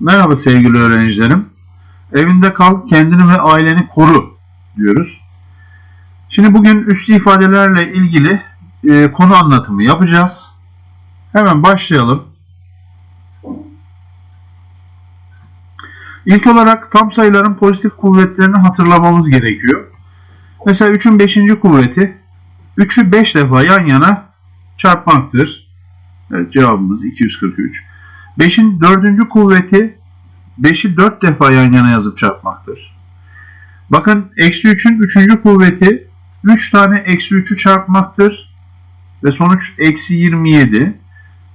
Merhaba sevgili öğrencilerim. Evinde kal, kendini ve aileni koru diyoruz. Şimdi bugün üslü ifadelerle ilgili e, konu anlatımı yapacağız. Hemen başlayalım. İlk olarak tam sayıların pozitif kuvvetlerini hatırlamamız gerekiyor. Mesela 3'ün 5. kuvveti 3'ü 5 defa yan yana çarpmaktır. Evet cevabımız 243. 5'in 4. kuvveti 5'i 4 defa yan yana yazıp çarpmaktır. Bakın eksi 3'ün 3. kuvveti 3 tane eksi 3'ü çarpmaktır. Ve sonuç eksi 27.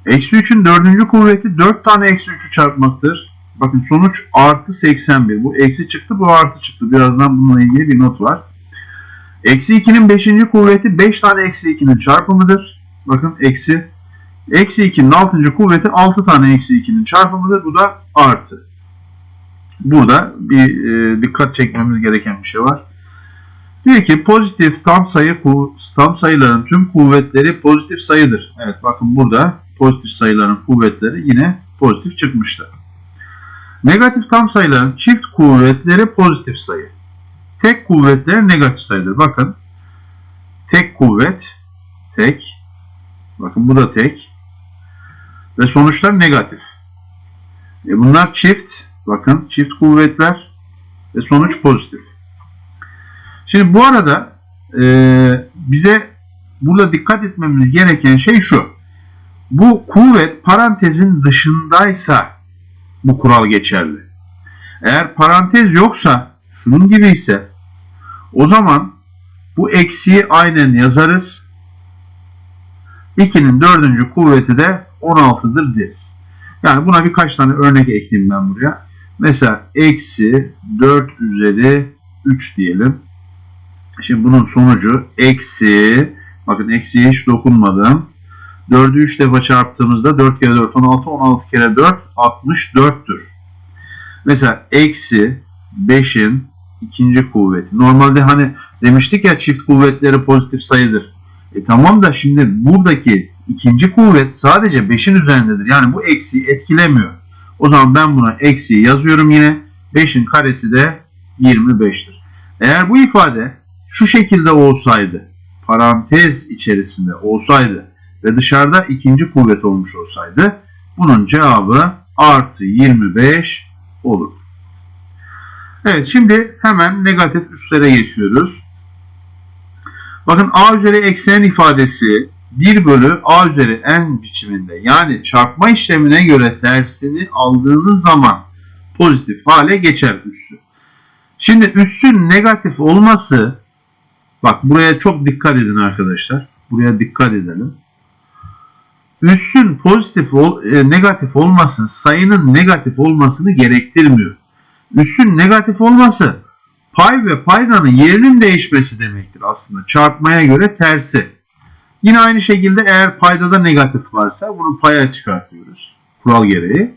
Eksi 3'ün 4. kuvveti 4 tane eksi 3'ü çarpmaktır. Bakın sonuç artı 81. Bu eksi çıktı bu artı çıktı. Birazdan bununla ilgili bir not var. Eksi 2'nin 5. kuvveti 5 tane eksi 2'nin çarpımıdır. Bakın eksi. Eksi 2'nin 6. kuvveti 6 tane eksi 2'nin çarpımıdır. Bu da artı. Burada bir e, dikkat çekmemiz gereken bir şey var. Diyor ki pozitif tam sayı tam sayıların tüm kuvvetleri pozitif sayıdır. Evet bakın burada pozitif sayıların kuvvetleri yine pozitif çıkmıştı. Negatif tam sayıların çift kuvvetleri pozitif sayı. Tek kuvvetleri negatif sayıdır. Bakın tek kuvvet tek bakın bu da tek ve sonuçlar negatif. E bunlar çift bakın çift kuvvetler ve sonuç pozitif. Şimdi bu arada e, bize burada dikkat etmemiz gereken şey şu. Bu kuvvet parantezin dışındaysa bu kural geçerli. Eğer parantez yoksa şunun gibi ise o zaman bu eksiği aynen yazarız. 2'nin dördüncü kuvveti de 16'dır deriz. Yani buna birkaç tane örnek ekleyeyim ben buraya. Mesela eksi 4 üzeri 3 diyelim. Şimdi bunun sonucu eksi, bakın eksiye hiç dokunmadım. 4'ü 3 defa çarptığımızda 4 kere 4 16, 16 kere 4 64'tür. Mesela eksi 5'in ikinci kuvveti. Normalde hani demiştik ya çift kuvvetleri pozitif sayıdır. E tamam da şimdi buradaki ikinci kuvvet sadece 5'in üzerindedir. Yani bu eksiği etkilemiyor. O zaman ben buna eksiği yazıyorum yine. 5'in karesi de 25'tir. Eğer bu ifade şu şekilde olsaydı, parantez içerisinde olsaydı ve dışarıda ikinci kuvvet olmuş olsaydı bunun cevabı artı 25 olur. Evet şimdi hemen negatif üstlere geçiyoruz. Bakın a üzeri eksi ifadesi 1 bölü a üzeri n biçiminde yani çarpma işlemine göre dersini aldığınız zaman pozitif hale geçer üssü. Şimdi üssün negatif olması bak buraya çok dikkat edin arkadaşlar. Buraya dikkat edelim. Üssün pozitif ol, e, negatif olması sayının negatif olmasını gerektirmiyor. Üssün negatif olması pay ve paydanın yerinin değişmesi demektir aslında. Çarpmaya göre tersi. Yine aynı şekilde eğer paydada negatif varsa bunu paya çıkartıyoruz. Kural gereği.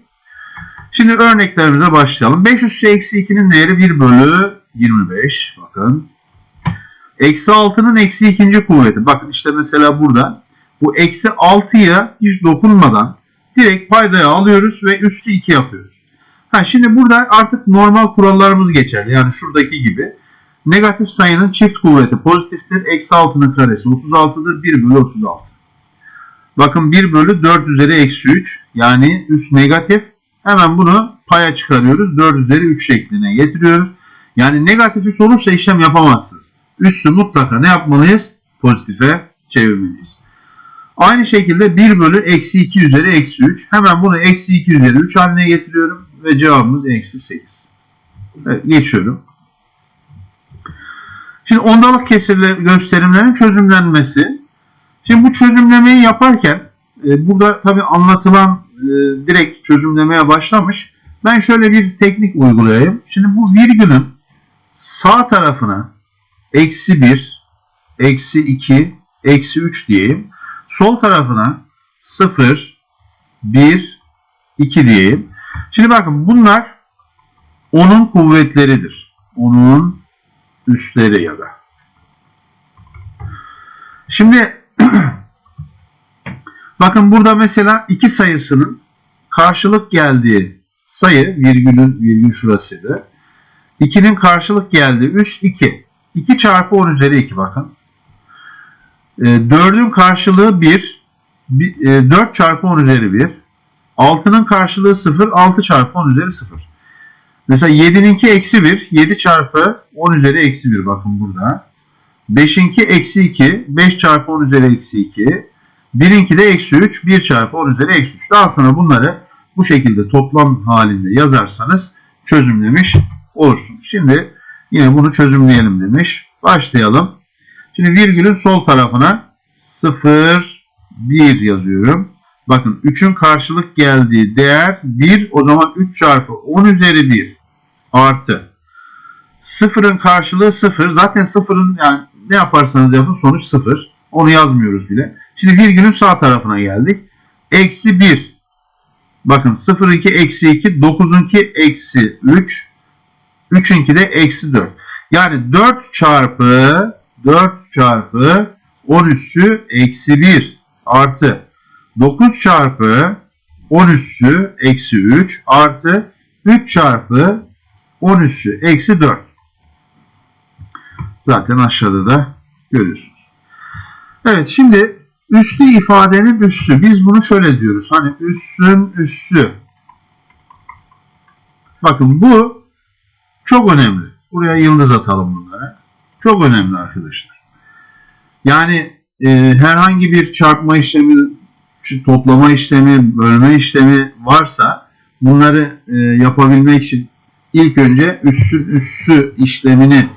Şimdi örneklerimize başlayalım. 5 üssü eksi 2'nin değeri 1 bölü 25. Bakın. Eksi 6'nın eksi ikinci kuvveti. Bakın işte mesela burada bu eksi 6'ya hiç dokunmadan direkt paydaya alıyoruz ve üssü 2 yapıyoruz. Ha, şimdi burada artık normal kurallarımız geçer. Yani şuradaki gibi. Negatif sayının çift kuvveti pozitiftir. Eksi 6'nın karesi 36'dır. 1 bölü 36. Bakın 1 bölü 4 üzeri eksi 3. Yani üst negatif. Hemen bunu paya çıkarıyoruz. 4 üzeri 3 şekline getiriyoruz. Yani negatifi olursa işlem yapamazsınız. Üssü mutlaka ne yapmalıyız? Pozitife çevirmeliyiz. Aynı şekilde 1 bölü eksi 2 üzeri eksi 3. Hemen bunu eksi 2 üzeri 3 haline getiriyorum. Ve cevabımız eksi 8. Evet, geçiyorum. Şimdi ondalık kesirli gösterimlerin çözümlenmesi. Şimdi bu çözümlemeyi yaparken e, burada tabi anlatılan e, direkt çözümlemeye başlamış. Ben şöyle bir teknik uygulayayım. Şimdi bu virgülün sağ tarafına eksi 1, eksi 2, eksi 3 diyeyim. Sol tarafına 0, 1, 2 diyeyim. Şimdi bakın bunlar onun kuvvetleridir. Onun üstleri ya da. Şimdi bakın burada mesela iki sayısının karşılık geldiği sayı virgülün virgül şurasıydı. 2'nin karşılık geldi üst 2. 2 çarpı 10 üzeri 2 bakın. E, 4'ün karşılığı 1. 4 çarpı 10 üzeri 1. 6'nın karşılığı 0. 6 çarpı 10 üzeri 0. Mesela 7'ninki eksi 1. 7 çarpı 10 üzeri eksi 1 bakın burada. 5'inki eksi 2. 5 çarpı 10 üzeri eksi 2. 1'inki de eksi 3. 1 çarpı 10 üzeri eksi 3. Daha sonra bunları bu şekilde toplam halinde yazarsanız çözümlemiş olursunuz. Şimdi yine bunu çözümleyelim demiş. Başlayalım. Şimdi virgülün sol tarafına 0, 1 yazıyorum. Bakın 3'ün karşılık geldiği değer 1. O zaman 3 çarpı 10 üzeri 1 artı. 0'ın karşılığı 0. Zaten 0'ın yani ne yaparsanız yapın sonuç 0. Onu yazmıyoruz bile. Şimdi virgülün sağ tarafına geldik. Eksi 1. Bakın 0'ınki eksi 2. 9'unki eksi 3. 3'ünki de eksi 4. Yani 4 çarpı 4 çarpı 10 üssü eksi 1 artı 9 çarpı 10 üssü eksi 3 artı 3 çarpı 10 üssü eksi 4. Zaten aşağıda da görüyorsunuz. Evet şimdi üslü ifadenin üssü. Biz bunu şöyle diyoruz. Hani üssün üssü. Bakın bu çok önemli. Buraya yıldız atalım bunlara. Çok önemli arkadaşlar. Yani e, herhangi bir çarpma işlemi, toplama işlemi, bölme işlemi varsa bunları e, yapabilmek için ilk önce üssün üssü işlemini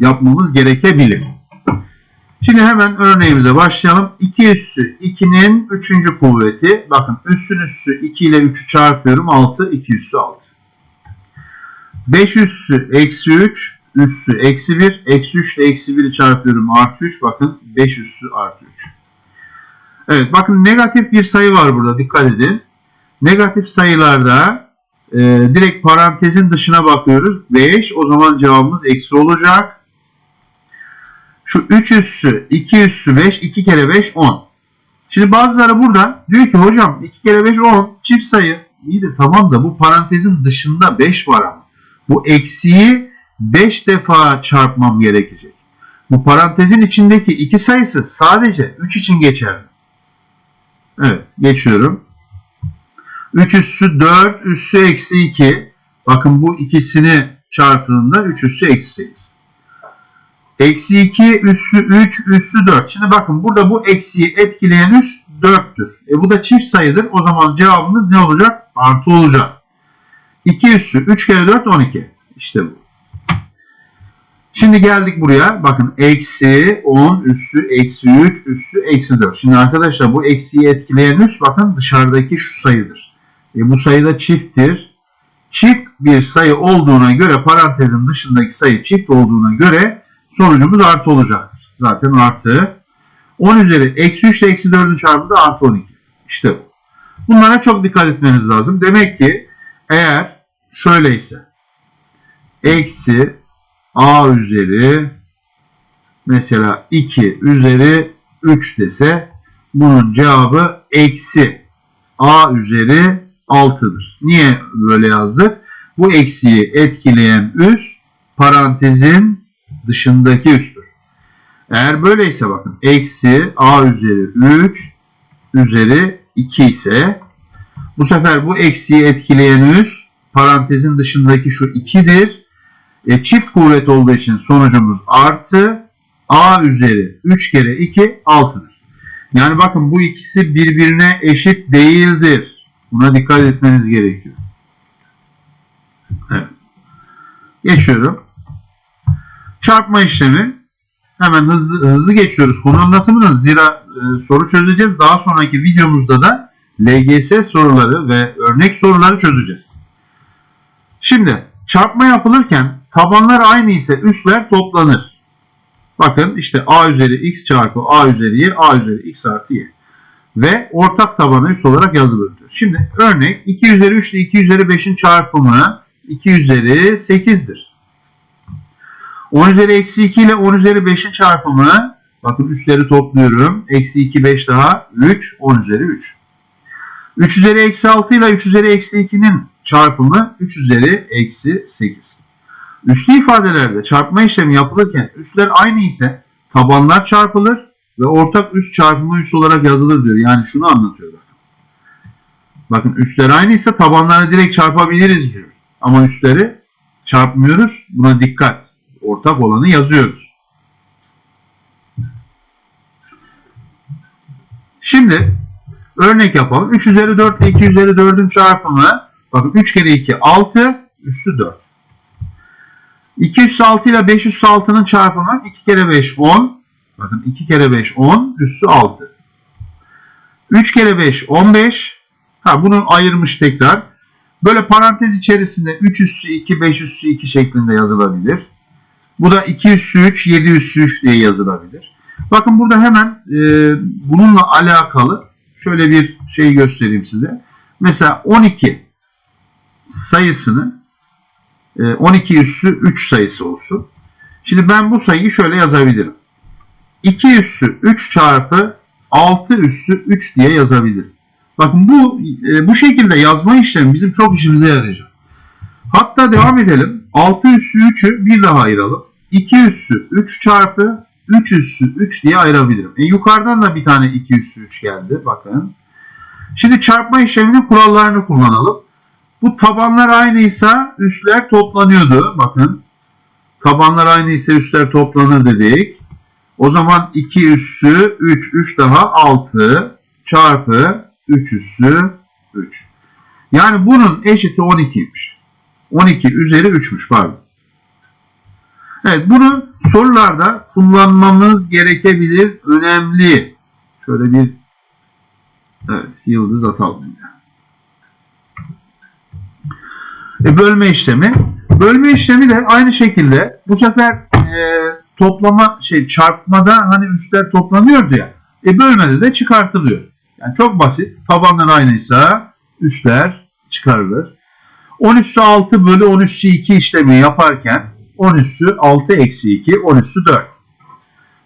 yapmamız gerekebilir. Şimdi hemen örneğimize başlayalım. 2 üssü 2'nin 3. kuvveti. Bakın üssün üssü 2 ile 3'ü çarpıyorum. 6, 2 üssü 6. 5 üssü eksi 3, üssü eksi 1. Eksi 3 ile eksi 1'i çarpıyorum. Artı 3. Bakın 5 üssü artı 3. Evet bakın negatif bir sayı var burada. Dikkat edin. Negatif sayılarda e, direkt parantezin dışına bakıyoruz. 5 o zaman cevabımız eksi olacak. Şu 3 üssü, 2 üssü 5, 2 kere 5 10. Şimdi bazıları burada diyor ki hocam 2 kere 5 10 çift sayı. İyi de tamam da bu parantezin dışında 5 var ama. Bu eksiği 5 defa çarpmam gerekecek. Bu parantezin içindeki 2 sayısı sadece 3 için geçerli. Evet geçiyorum. 3 üssü 4 üssü eksi 2. Bakın bu ikisini çarptığında 3 üssü eksi 8. Eksi 2 üssü 3 üssü 4. Şimdi bakın burada bu eksiği etkileyen üs 4'tür. E bu da çift sayıdır. O zaman cevabımız ne olacak? Artı olacak. 2 üssü 3 kere 4 12. İşte bu. Şimdi geldik buraya. Bakın eksi 10 üssü eksi 3 üssü eksi 4. Şimdi arkadaşlar bu eksiği etkileyen üs bakın dışarıdaki şu sayıdır. E bu sayı da çifttir. Çift bir sayı olduğuna göre parantezin dışındaki sayı çift olduğuna göre sonucumuz artı olacaktır. Zaten artı. 10 üzeri eksi 3 ile eksi 4'ün çarpımı da artı 12. İşte bu. Bunlara çok dikkat etmeniz lazım. Demek ki eğer şöyleyse eksi a üzeri mesela 2 üzeri 3 dese bunun cevabı eksi a üzeri 6'dır. Niye böyle yazdık? Bu eksiği etkileyen üs parantezin dışındaki üstür. Eğer böyleyse bakın eksi a üzeri 3 üzeri 2 ise bu sefer bu eksiği etkileyen üs parantezin dışındaki şu 2'dir. E, çift kuvvet olduğu için sonucumuz artı a üzeri 3 kere 2 6'dır. Yani bakın bu ikisi birbirine eşit değildir. Buna dikkat etmeniz gerekiyor. Evet. Geçiyorum. Çarpma işlemi hemen hızlı hızlı geçiyoruz. Konu anlatımını zira e, soru çözeceğiz. Daha sonraki videomuzda da LGS soruları ve örnek soruları çözeceğiz. Şimdi çarpma yapılırken tabanlar aynı ise üsler toplanır. Bakın işte a üzeri x çarpı a üzeri y, a üzeri x artı y. Ve ortak tabanı üs olarak yazılır diyor. Şimdi örnek 2 üzeri 3 ile 2 üzeri 5'in çarpımı 2 üzeri 8'dir. 10 üzeri eksi 2 ile 10 üzeri 5'in çarpımı bakın üsleri topluyorum. Eksi 2 5 daha 3 10 üzeri 3. 3 üzeri eksi 6 ile 3 üzeri eksi 2'nin çarpımı 3 üzeri eksi 8. Üslü ifadelerde çarpma işlemi yapılırken üsler aynı ise tabanlar çarpılır ve ortak üst çarpımı üs olarak yazılır diyor. Yani şunu anlatıyor. Bakın, bakın üsler aynı ise tabanları direkt çarpabiliriz diyor. Ama üsleri çarpmıyoruz. Buna dikkat. Ortak olanı yazıyoruz. Şimdi örnek yapalım. 3 üzeri 4 ile 2 üzeri 4'ün çarpımı bakın 3 kere 2 6 üssü 4. 2 üssü 6 ile 5 üssü 6'nın çarpımı 2 kere 5 10. Bakın 2 kere 5 10 üssü 6. 3 kere 5 15. Ha bunu ayırmış tekrar. Böyle parantez içerisinde 3 üssü 2 5 üssü 2 şeklinde yazılabilir. Bu da 2 üssü 3 7 üssü 3 diye yazılabilir. Bakın burada hemen e, bununla alakalı şöyle bir şey göstereyim size. Mesela 12 sayısını 12 üssü 3 sayısı olsun. Şimdi ben bu sayıyı şöyle yazabilirim. 2 üssü 3 çarpı 6 üssü 3 diye yazabilirim. Bakın bu e, bu şekilde yazma işlemi bizim çok işimize yarayacak. Hatta devam edelim. 6 üssü 3'ü bir daha ayıralım. 2 üssü 3 çarpı 3 üssü 3 diye ayırabilirim. E, yukarıdan da bir tane 2 üssü 3 geldi. Bakın. Şimdi çarpma işleminin kurallarını kullanalım. Bu tabanlar aynıysa üsler toplanıyordu. Bakın. Tabanlar aynıysa üsler toplanır dedik. O zaman 2 üssü 3, 3 daha 6 çarpı 3 üssü 3. Yani bunun eşiti 12'ymiş. 12 üzeri 3'müş pardon. Evet bunu sorularda kullanmamız gerekebilir. Önemli. Şöyle bir evet, yıldız atalım. E, bölme işlemi. Bölme işlemi de aynı şekilde bu sefer e, toplama şey çarpmada hani üstler toplanıyordu ya. E, bölmede de çıkartılıyor. Yani çok basit. Tabanlar aynıysa üstler çıkarılır. 10 üssü 6 bölü 10 üssü 2 işlemi yaparken 10 üssü 6 eksi 2 10 üssü 4.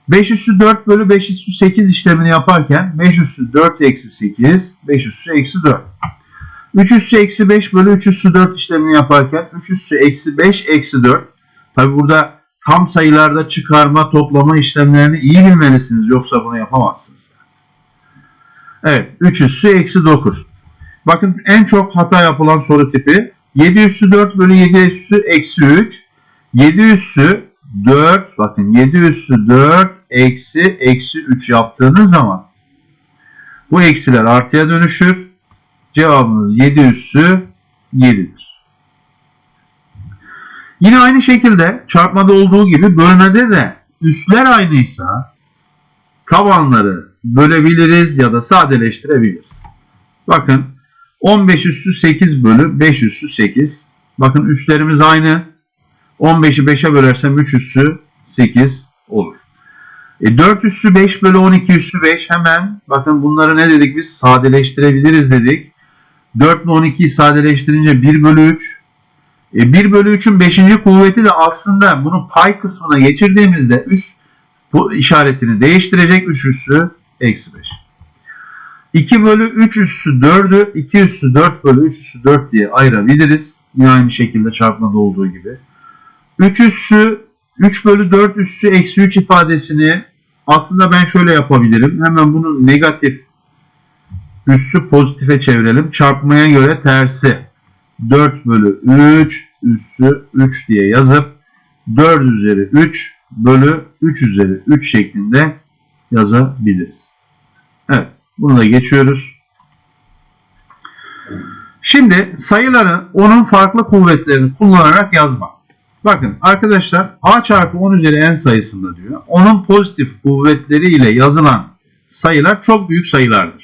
5 üssü 4 bölü 5 üssü 8 işlemini yaparken 5 üssü 4 eksi 8 5 üssü eksi 4. 3 üssü eksi 5 bölü 3 üssü 4 işlemini yaparken 3 üssü eksi 5 eksi 4. Tabi burada tam sayılarda çıkarma toplama işlemlerini iyi bilmelisiniz yoksa bunu yapamazsınız. Evet 3 üssü eksi 9. Bakın en çok hata yapılan soru tipi 7 üssü 4 bölü 7 üssü eksi 3. 7 üssü 4 bakın 7 üssü 4 eksi eksi 3 yaptığınız zaman bu eksiler artıya dönüşür. Cevabımız 7 üssü 7'dir. Yine aynı şekilde çarpmada olduğu gibi bölmede de üsler aynıysa tabanları bölebiliriz ya da sadeleştirebiliriz. Bakın 15 üssü 8 bölü 5 üssü 8. Bakın üslerimiz aynı. 15'i 5'e bölersem 3 üssü 8 olur. E 4 üssü 5 bölü 12 üssü 5 hemen bakın bunları ne dedik biz sadeleştirebiliriz dedik. 4 ile 12'yi sadeleştirince 1 bölü 3. E 1 bölü 3'ün 5. kuvveti de aslında bunu pay kısmına geçirdiğimizde üst bu işaretini değiştirecek 3 üssü eksi 5. 2 bölü 3 üssü 4'ü 2 üssü 4 bölü 3 üssü 4 diye ayırabiliriz. Yine aynı şekilde çarpmada olduğu gibi. 3 üssü 3 bölü 4 üssü eksi 3 ifadesini aslında ben şöyle yapabilirim. Hemen bunu negatif üssü pozitife çevirelim. Çarpmaya göre tersi. 4 bölü 3 üssü 3 diye yazıp 4 üzeri 3 bölü 3 üzeri 3 şeklinde yazabiliriz. Evet. Bunu da geçiyoruz. Şimdi sayıları onun farklı kuvvetlerini kullanarak yazmak. Bakın arkadaşlar a çarpı 10 üzeri n sayısında diyor. Onun pozitif kuvvetleriyle yazılan sayılar çok büyük sayılardır.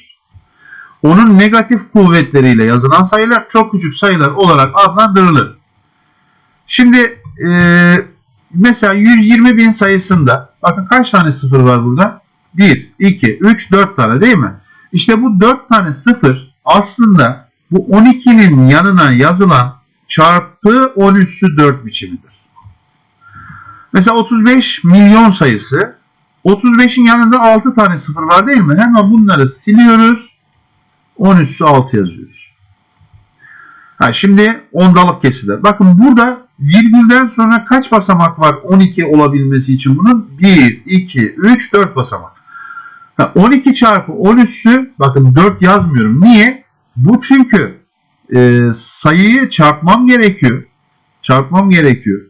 Onun negatif kuvvetleriyle yazılan sayılar çok küçük sayılar olarak adlandırılır. Şimdi e, mesela 120 bin sayısında bakın kaç tane sıfır var burada? 1, 2, 3, 4 tane değil mi? İşte bu 4 tane sıfır aslında bu 12'nin yanına yazılan çarpı 10 üssü 4 biçimidir. Mesela 35 milyon sayısı 35'in yanında 6 tane sıfır var değil mi? Hemen bunları siliyoruz. 10 üssü 6 yazıyoruz. Ha, şimdi ondalık kesiler. Bakın burada virgülden sonra kaç basamak var 12 olabilmesi için bunun? 1, 2, 3, 4 basamak. Ha, 12 çarpı 10 üssü bakın 4 yazmıyorum. Niye? Bu çünkü e, sayıyı çarpmam gerekiyor. Çarpmam gerekiyor.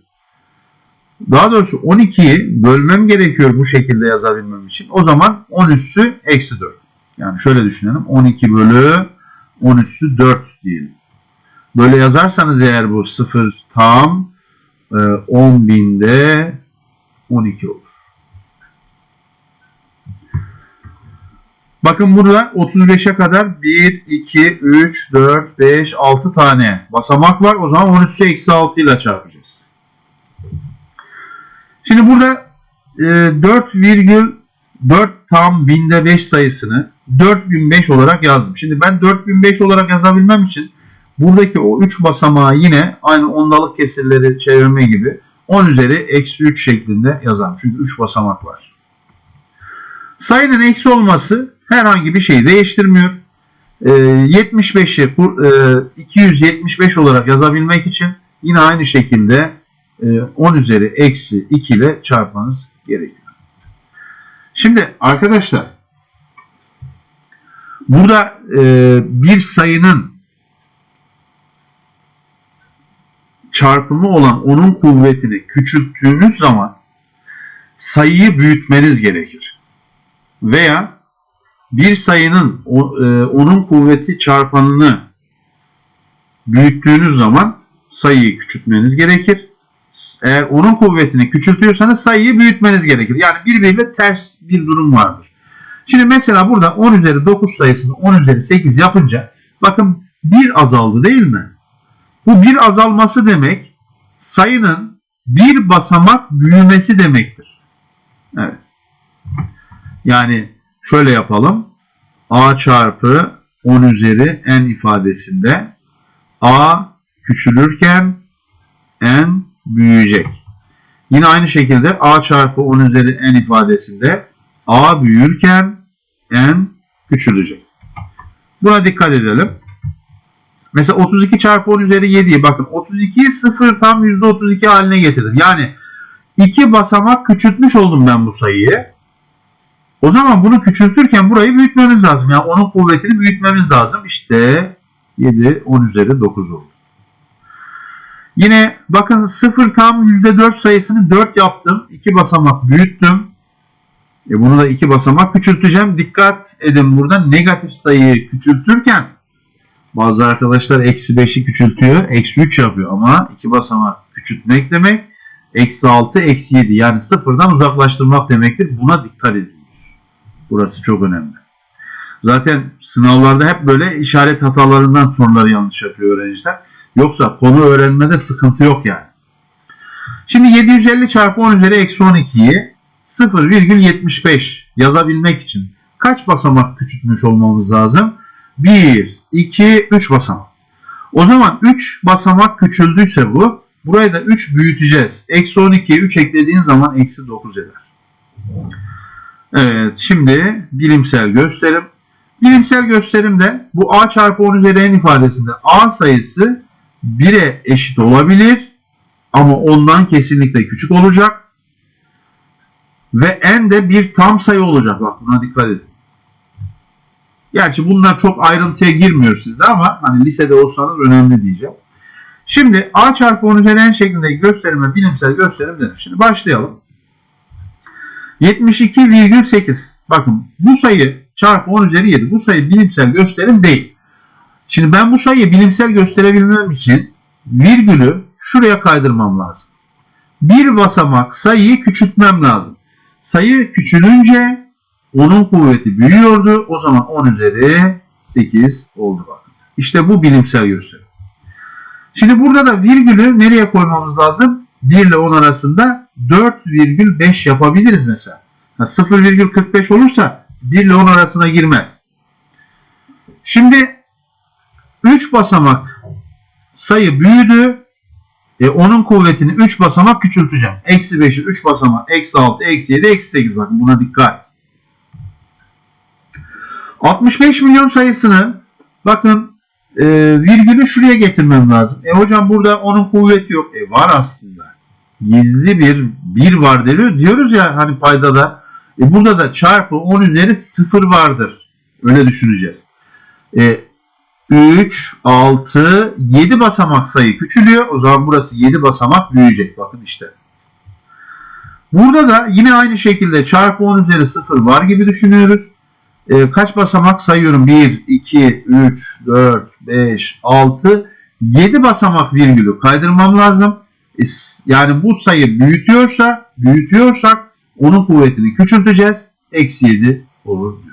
Daha doğrusu 12'yi bölmem gerekiyor bu şekilde yazabilmem için. O zaman 10 üssü eksi 4. Yani şöyle düşünelim. 12 bölü 10 üssü 4 diyelim. Böyle yazarsanız eğer bu 0 tam e, 10 binde 12 olur. Bakın burada 35'e kadar 1, 2, 3, 4, 5, 6 tane basamak var. O zaman 10 üssü eksi 6 ile çarpacağız. Şimdi burada e, 4,4 tam binde 5 sayısını 4005 olarak yazdım. Şimdi ben 4005 olarak yazabilmem için buradaki o 3 basamağı yine aynı ondalık kesirleri çevirme gibi 10 üzeri eksi 3 şeklinde yazarım. Çünkü 3 basamak var. Sayının eksi olması herhangi bir şeyi değiştirmiyor. E, 75'i e, 275 olarak yazabilmek için yine aynı şekilde e, 10 üzeri eksi 2 ile çarpmanız gerekiyor. Şimdi arkadaşlar burada e, bir sayının çarpımı olan onun kuvvetini küçülttüğünüz zaman sayıyı büyütmeniz gerekir. Veya bir sayının e, onun kuvveti çarpanını büyüttüğünüz zaman sayıyı küçültmeniz gerekir. Eğer onun kuvvetini küçültüyorsanız sayıyı büyütmeniz gerekir. Yani birbiriyle ters bir durum vardır. Şimdi mesela burada 10 üzeri 9 sayısını 10 üzeri 8 yapınca bakın 1 azaldı değil mi? Bu bir azalması demek sayının bir basamak büyümesi demektir. Evet. Yani şöyle yapalım. A çarpı 10 üzeri n ifadesinde A küçülürken n büyüyecek. Yine aynı şekilde a çarpı 10 üzeri n ifadesinde a büyürken n küçülecek. Buna dikkat edelim. Mesela 32 çarpı 10 üzeri 7'yi bakın 32'yi 0 tam %32 haline getirdim. Yani iki basamak küçültmüş oldum ben bu sayıyı. O zaman bunu küçültürken burayı büyütmemiz lazım. Yani onun kuvvetini büyütmemiz lazım. İşte 7 10 üzeri 9 oldu. Yine bakın 0 tam %4 sayısını 4 yaptım. 2 basamak büyüttüm. E bunu da 2 basamak küçülteceğim. Dikkat edin burada negatif sayıyı küçültürken bazı arkadaşlar eksi 5'i küçültüyor. Eksi 3 yapıyor ama 2 basamak küçültmek demek eksi 6 eksi 7 yani sıfırdan uzaklaştırmak demektir. Buna dikkat edin. Burası çok önemli. Zaten sınavlarda hep böyle işaret hatalarından soruları yanlış yapıyor öğrenciler. Yoksa konu öğrenmede sıkıntı yok yani. Şimdi 750 çarpı 10 üzeri eksi 12'yi 0,75 yazabilmek için kaç basamak küçültmüş olmamız lazım? 1, 2, 3 basamak. O zaman 3 basamak küçüldüyse bu. Burayı da 3 büyüteceğiz. Eksi 12'ye 3 eklediğin zaman eksi 9 eder. Evet şimdi bilimsel gösterim. Bilimsel gösterimde bu a çarpı 10 üzeri n ifadesinde a sayısı 1'e eşit olabilir ama ondan kesinlikle küçük olacak. Ve n de bir tam sayı olacak. Bak buna dikkat edin. Gerçi bunlar çok ayrıntıya girmiyor sizde ama hani lisede olsanız önemli diyeceğim. Şimdi a çarpı 10 üzeri n şeklindeki gösterime bilimsel gösterim denir. Şimdi başlayalım. 72,8 bakın bu sayı çarpı 10 üzeri 7 bu sayı bilimsel gösterim değil. Şimdi ben bu sayıyı bilimsel gösterebilmem için virgülü şuraya kaydırmam lazım. Bir basamak sayıyı küçültmem lazım. Sayı küçülünce onun kuvveti büyüyordu. O zaman 10 üzeri 8 oldu bakın. İşte bu bilimsel gösterim. Şimdi burada da virgülü nereye koymamız lazım? 1 ile 10 arasında 4,5 yapabiliriz mesela. 0,45 olursa 1 ile 10 arasına girmez. Şimdi 3 basamak sayı büyüdü. E, onun kuvvetini 3 basamak küçülteceğim. Eksi 5'i 3 basamak. Eksi 6, eksi 7, eksi 8. Bakın buna dikkat. 65 milyon sayısını bakın e, virgülü şuraya getirmem lazım. E hocam burada onun kuvveti yok. E var aslında. Gizli bir bir var diyor, diyoruz ya hani paydada. E burada da çarpı 10 üzeri 0 vardır. Öyle düşüneceğiz. E, 3, 6, 7 basamak sayı küçülüyor. O zaman burası 7 basamak büyüyecek. Bakın işte. Burada da yine aynı şekilde çarpı 10 üzeri 0 var gibi düşünüyoruz. E, kaç basamak sayıyorum? 1, 2, 3, 4, 5, 6, 7 basamak virgülü kaydırmam lazım. E, yani bu sayı büyütüyorsa, büyütüyorsak onun kuvvetini küçülteceğiz. Eksi 7 olur diyor.